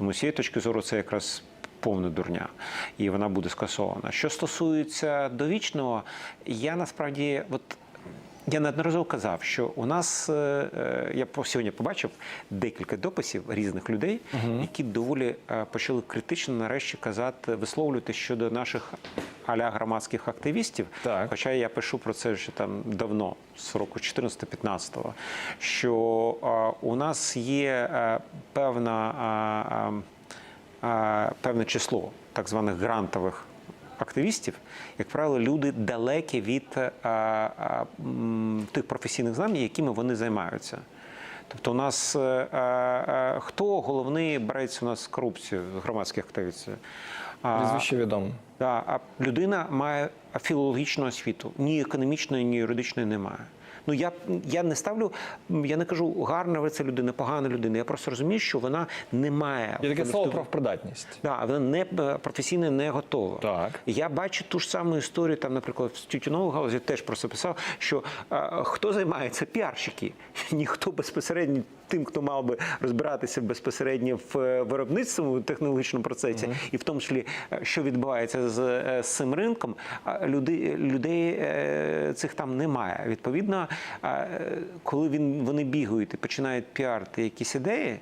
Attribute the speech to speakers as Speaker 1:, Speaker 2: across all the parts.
Speaker 1: Тому з цієї точки зору це якраз повна дурня, і вона буде скасована. Що стосується довічного, я насправді от. Я неодноразово казав, що у нас е, е, я сьогодні побачив декілька дописів різних людей, які доволі е, почали критично нарешті казати, висловлювати щодо наших аля громадських активістів.
Speaker 2: Так.
Speaker 1: Хоча я пишу про це ще там давно, з року 14-15, що е, у нас є е, певна, е, е, е, певне число так званих грантових активістів, як правило, люди далекі від е, е, м, тих професійних знань, якими вони займаються. Тобто, у нас е, е, хто головний борець у нас з корупцією громадських активістів?
Speaker 2: Прізвище відомо.
Speaker 1: Да, а людина має філологічну освіту. Ні економічної, ні юридичної немає. Ну я, я не ставлю, я не кажу, гарна ви це людина, погана людина. Я просто розумію, що вона не має.
Speaker 2: Є таке слово
Speaker 1: вступ-
Speaker 2: профпридатність.
Speaker 1: Да, вона не е, професійно не готова.
Speaker 2: Так.
Speaker 1: Я бачу ту ж саму історію, там, наприклад, в тютюновій галузі теж про це писав, що е, хто займається піарщики, ніхто безпосередньо тим, хто мав би розбиратися безпосередньо в е, виробництвому технологічному процесі, і в тому числі, що відбувається з, з цим ринком, а люди, людей цих там немає. Відповідно, коли він, вони бігають і починають піарити якісь ідеї,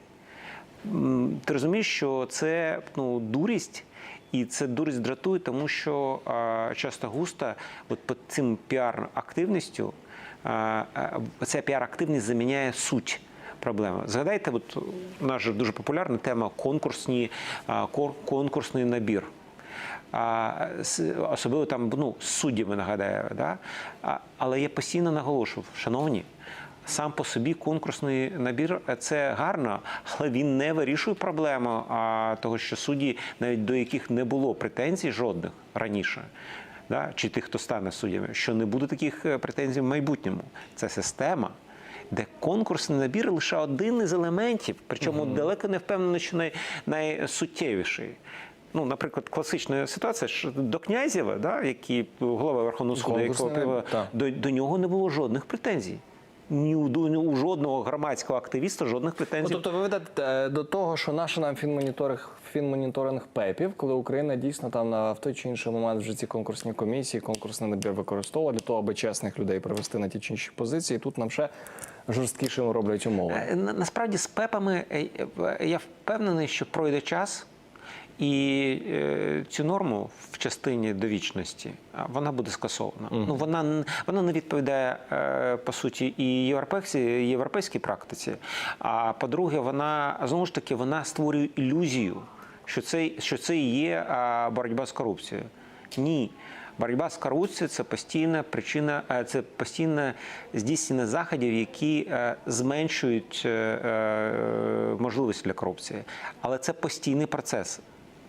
Speaker 1: Ти розумієш, що це ну, дурість, і це дурість дратує, тому що а, часто густо от по цим піар-активністю ця піар-активність заміняє суть. Проблеми. Згадайте, от же дуже популярна тема конкурсні, конкурсний набір. А, особливо там ну, з суддями нагадаю. Да? А, але я постійно наголошував, шановні, сам по собі конкурсний набір це гарно, але він не вирішує проблему а, того, що судді, навіть до яких не було претензій жодних раніше. Да, чи тих, хто стане суддями, що не буде таких е, претензій в майбутньому. Це система, де конкурсний набір лише один із елементів, причому далеко не впевнено, що най, найсуттєвіший. Ну, наприклад, класична ситуація ж до Князєва, да, який голова Верховного суду, якого
Speaker 2: так.
Speaker 1: до, до нього не було жодних претензій. Ні у, ні у жодного громадського активіста жодних
Speaker 2: Ну,
Speaker 1: претензій.
Speaker 2: тобто ви ведете е, до того, що наш нам фінмоніторинг, фінмоніторинг ПЕПів, коли Україна дійсно там на в той чи інший момент вже ці конкурсні комісії, конкурсний набір використовувала для того, аби чесних людей привести на ті чи інші позиції. Тут нам ще жорсткішими роблять умови.
Speaker 1: Е, Насправді з пепами е, я впевнений, що пройде час, і е, цю норму в частині довічності вона буде скасована. Ну вона вона не відповідає е, по суті і європейській, європейській практиці. А по-друге, вона знову ж таки вона створює ілюзію, що це, що це і є боротьба з корупцією. Ні. Боротьба з корупцією це постійна причина, е, це постійне здійснення заходів, які зменшують можливості для корупції. Але це постійний процес.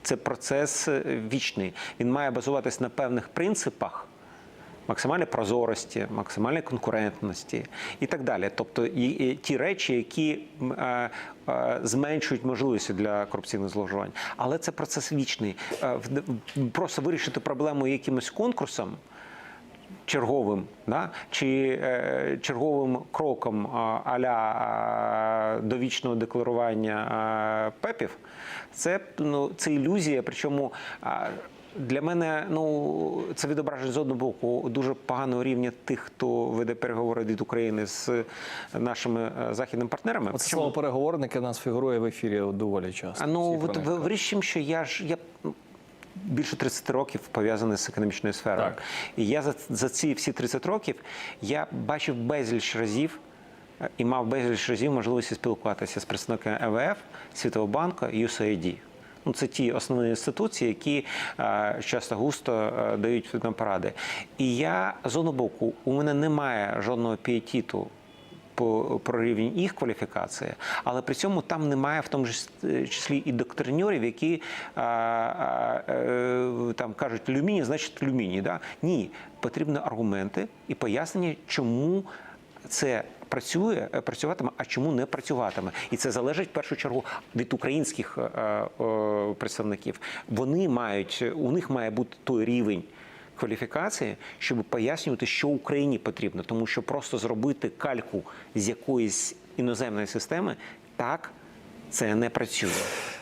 Speaker 1: Це процес е, вічний. Він має базуватись на певних принципах максимальної прозорості, максимальної конкурентності і так далі. Тобто і, і ті речі, які е, е, зменшують можливості для корупційних зловживань. Але це процес вічний. Е, Просто вирішити проблему якимось конкурсом. Черговим, да? чи е, черговим кроком аля довічного декларування ПЕПів, це, ну, це ілюзія. Причому для мене ну, це відображення з одного боку дуже поганого рівня тих, хто веде переговори від України з нашими е, західними партнерами.
Speaker 2: Оце слово переговорники нас фігурує в ефірі доволі часто.
Speaker 1: а ну ви
Speaker 2: них
Speaker 1: в річ чим, що я ж я ну, більше 30 років пов'язаний з економічною сферою.
Speaker 2: Так.
Speaker 1: І я за, за ці всі 30 років я бачив безліч разів. е, І мав безліч разів можливості спілкуватися з представниками МВФ, Світового банку і USAID. Ну, це ті основні інституції, які е, часто густо е, дають нам поради. І я з одного боку, у мене немає жодного піетіту по про рівень їх кваліфікації, але при цьому там немає в тому ж числі і доктринерів, які а, а, е, там кажуть люміні, значить люміні. Да? Ні, потрібні аргументи і пояснення, чому це. Працює, е, працюватиме, а чому не працюватиме, і це залежить в першу чергу від українських е, е, представників. Вони мають у них має бути той рівень кваліфікації, щоб пояснювати, що Україні потрібно, тому що просто зробити кальку з якоїсь іноземної системи так це не працює.